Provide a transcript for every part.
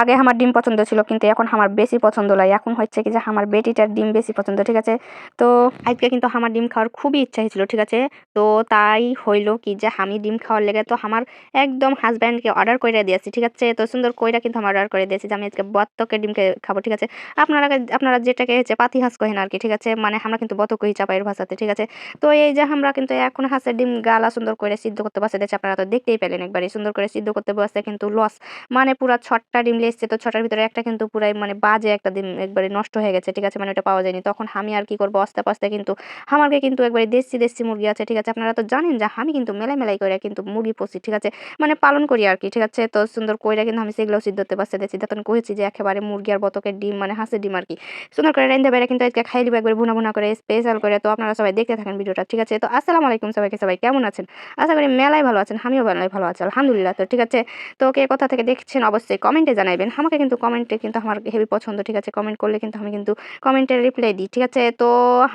আগে আমার ডিম পছন্দ ছিল, কিন্তু এখন আমার বেশি পছন্দ লাগে। এখন হচ্ছে কি যে আমার বেটিটার ডিম বেশি পছন্দ, ঠিক আছে? তো আজকে কিন্তু আমার ডিম খাওয়ার খুবই ইচ্ছা হয়েছিল, ঠিক আছে? তো তাই হইল কি যে আমি ডিম খাওয়ার লেগে তো আমার একদম হাজব্যান্ডকে অর্ডার করে দিয়েছি, ঠিক আছে? তো সুন্দর কইরা কিন্তু আমার অর্ডার করে দিয়েছি যে আমি আজকে বত্তকের ডিমকে খাব, ঠিক আছে? আপনারা আপনারা যেটাকে হচ্ছে পাতি হাঁস কহেন আর কি ঠিক আছে? মানে আমরা কিন্তু বত কহি চাপাইয়ের ভাষাতে, ঠিক আছে? তো এই যে আমরা কিন্তু এখন হাঁসের ডিম গালা সুন্দর করে সিদ্ধ করতে বসে দিয়েছি, আপনারা তো দেখতেই পেলেন একবারই সুন্দর করে সিদ্ধ করতে বসে কিন্তু লস মানে পুরো ছটটা ডিম এসছে। তো ছটার ভিতরে একটা কিন্তু পুরাই মানে বাজে একটা দিন একবারে নষ্ট হয়ে গেছে। ঠিক আছে মানে ওটা পাওয়া যায়নি। তখন আমি আর কি করব? আস্তে আস্তে কিন্তু আমাকে কিন্তু একবারে দেশি দেশি মুরগি আছে। ঠিক আছে, আপনারা তো জানেন যে আমি কিন্তু মেলাই মেলাই করে কিন্তু মুরগি পশি ঠিক আছে মানে পালন করি আর কি। ঠিক আছে, তো সুন্দর কইরা কিন্তু আমি সেগুলো সিদ্ধ করতে পারছি। দেখছি তখন কয়েছি যে একেবারে মুরগি আর বতকের ডিম মানে হাঁসের ডিম আর কি। সুন্দর করে রেন্দে বেড়ে কিন্তু আজকে খাই দিব একবার ভুনা ভুনা করে স্পেশাল করে। তো আপনারা সবাই দেখতে থাকেন ভিডিওটা। ঠিক আছে, তো আসসালামু আলাইকুম সবাইকে। সবাই কেমন আছেন? আশা করি মেলায় ভালো আছেন, আমিও মেলায় ভালো আছি, আলহামদুলিল্লাহ। তো ঠিক আছে, তো কে কোথা থেকে দেখছেন অবশ্যই কমেন্টে জানাবেন আমাকে কিন্তু কমেন্টে কিন্তু আমার হেভি পছন্দ ঠিক আছে? কমেন্ট করলে কিন্তু আমি কিন্তু কমেন্টে রিপ্লাই দিই ঠিক আছে? তো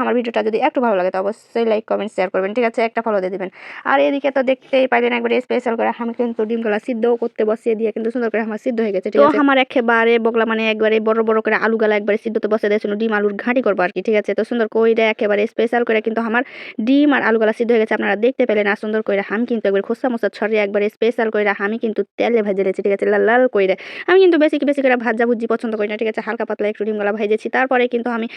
আমার ভিডিওটা যদি একটু ভালো লাগে তো অবশ্যই লাইক কমেন্ট শেয়ার করবেন ঠিক আছে? একটা ফলো দিয়ে দেবেন। আর এদিকে তো দেখতেই পাইলেন একবারে স্পেশাল করে আমি কিন্তু ডিমগুলা সিদ্ধও করতে বসিয়ে দিয়ে কিন্তু সুন্দর করে আমার সিদ্ধ হয়ে গেছে ঠিক আছে? আমার একেবারে বগলা মানে একবারে বড় বড় করে আলু গালা একবারে সিদ্ধতে বসে দিয়েছিল ডিম আলুর ঘাঁটি করব আর কি ঠিক আছে? তো সুন্দর কইরা একেবারে স্পেশাল করে কিন্তু আমার ডিম আর আলুগুলা সিদ্ধ হয়ে গেছে। আপনারা দেখতে পেলেন আর সুন্দর করে আমি কিন্তু একবার খোসা মোসা ছড়িয়ে একবারে স্পেশাল করে আমি কিন্তু তেলে ভেজে রেখেছি ঠিক আছে? লাল লাল করে আমি কিন্তু বেশি বেশি করে ভাজা ভুজি পছন্দ করি না, ঠিক আছে? হালকা পাতলা একটু ডিমগুলো ভেজেছি, তারপরে কিন্তু আমি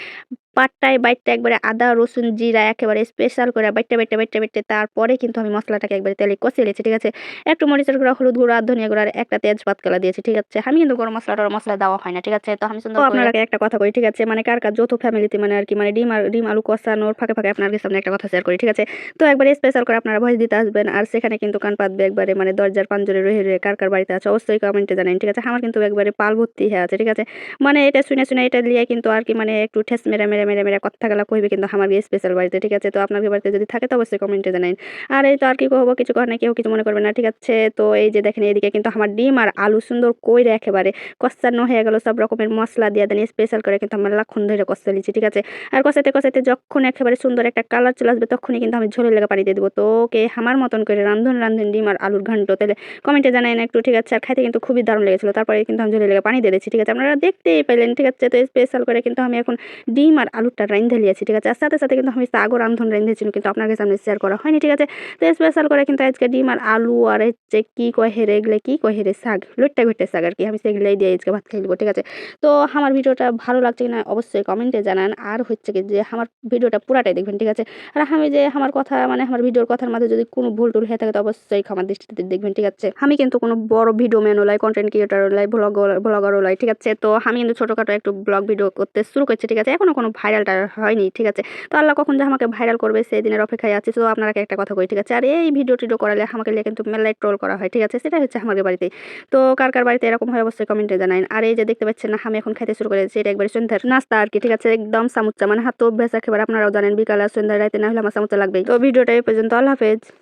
পাটটায় বাইটটা একবারে আদা রসুন জিরা একেবারে স্পেশাল করে বাইটটা বাইটটা বাইটটা বাইটটা তারপরে কিন্তু আমি মশলাটাকে একবারে তেলে কষিয়ে নিয়েছি ঠিক আছে? একটু মরিচের গুঁড়া হলুদ গুঁড়া ধনিয়া গুঁড়া আর একটা তেজপাত কলা দিয়েছি ঠিক আছে? আমি কিন্তু গরম মশলা টরম মশলা দেওয়া হয় না ঠিক আছে? তো আমি সুন্দর আপনাকে একটা কথা করি ঠিক আছে? মানে কার কার যৌথ ফ্যামিলিতে মানে আর কি মানে ডিম আর ডিম আলু কষানোর ফাঁকে ফাঁকে আপনার সামনে একটা কথা শেয়ার করি ঠিক আছে? তো একবারে স্পেশাল করে আপনারা ভয়েস দিতে আসবেন আর সেখানে কিন্তু কান পাতবে একবারে মানে দরজার পাঞ্জরে রয়ে রয়ে কার কার বাড়িতে আছে অবশ্যই কমেন্টে জানেন ঠিক আছে? আমার কিন্তু একবারে পাল ভর্তি হয়ে আছে ঠিক আছে? মানে এটা শুনে শুনে এটা নিয়ে কিন্তু আর কি মানে একটু ঠেস মেরে মেরে মেরে মেরে কথা গেলা কইবে কিন্তু আমার স্পেশাল বাড়িতে, ঠিক আছে? তো আপনার বাড়িতে যদি থাকে তো অবশ্যই কমেন্টে জানাইন। আর এই তো আর কি কহবো কিছু কর না কেউ কিছু মনে করবে না, ঠিক আছে? তো এই যে দেখেন এইদিকে কিন্তু আমার ডিম আর আলু সুন্দর কইরে একেবারে কষানো হয়ে গেল, সব রকমের মশলা দিয়ে দেন স্পেশাল করে কিন্তু আমার লাক্ষণ ধরে কষা নিচ্ছি ঠিক আছে? আর কষাতে কষাতে যখন একেবারে সুন্দর একটা কালার চলে আসবে, তখনই কিন্তু আমি ঝোলের লেগে পানি দিয়ে দেবো। তো ওকে আমার মতন করে রান্ধন রান্ধন ডিম আর আলুর ঘন্ট, তাহলে কমেন্টে জানাই না একটু, ঠিক আছে? আর খাইতে কিন্তু খুবই দারুণ লেগেছিলো, তারপরে কিন্তু আমি ঝোলের লেগে পানি দিয়ে দিচ্ছি ঠিক আছে? আপনারা দেখতেই পেলেন, ঠিক আছে? তো স্পেশাল করে কিন্তু আমি এখন ডিম আর আলুটা রান্ধে লিয়েছি, ঠিক আছে? আর সাথে সাথে কিন্তু আমি শাকও রান্ধন রেঁধেছি কিন্তু আপনাকে সামনে শেয়ার করা হয়নি, ঠিক আছে? তো স্পেশাল করে কিন্তু আজকে ডিম আর আলু আর হচ্ছে কী কয় হেরে, এগুলো কী কয় হেরে শাক লুটটা ঘুরতে শাক আর কি, আমি সেগুলোই দিয়ে আজকে ভাত খেয়ে দেবো ঠিক আছে? তো আমার ভিডিওটা ভালো লাগছে কিনা অবশ্যই কমেন্টে জানান, আর হচ্ছে কি যে আমার ভিডিওটা পুরাটাই দেখবেন, ঠিক আছে? আর আমি যে আমার কথা মানে আমার ভিডিওর কথার মাঝে যদি কোনো ভুল টুল হয়ে থাকে, তো অবশ্যই ক্ষমার দৃষ্টিতে দেখবেন, ঠিক আছে? আমি কিন্তু কোনো বড় ভিডিও ম্যান ওলাই কন্টেন্ট ক্রিয়েটার ওলাই ব্লগ ব্লগার ওলাই ঠিক আছে? তো আমি কিন্তু ছোটোখাটো একটু ব্লগ ভিডিও করতে শুরু করছি, ঠিক আছে? এখনও কোনো ভাইরালটা হয়নি, ঠিক আছে? তো আল্লাহ কখন যে আমাকে ভাইরাল করবে সেই দিনের অপেক্ষায় আছি। তো আপনারা একটা কথা কই, ঠিক আছে? আর এই ভিডিও টিডিও করালে আমাকে কিন্তু মেলায় ট্রোল করা হয়, ঠিক আছে? সেটা হচ্ছে আমাদের বাড়িতে। তো কার কার বাড়িতে এরকম হয় অবশ্যই কমেন্টে জানাইন। আর এই যে দেখতে পাচ্ছেন না, আমি এখন খাইতে শুরু করেছি, এটা একবারে সন্ধ্যার নাস্তা আর কি, ঠিক আছে? একদম সামুচা মানে হাত অভ্যাস একেবারে, আপনারাও জানেন, বিকালে সন্ধ্যায় রাইতে না হলে আমার সামুচা লাগবে তো ভিডিওটা এই পর্যন্ত, আল্লাহ হাফেজ।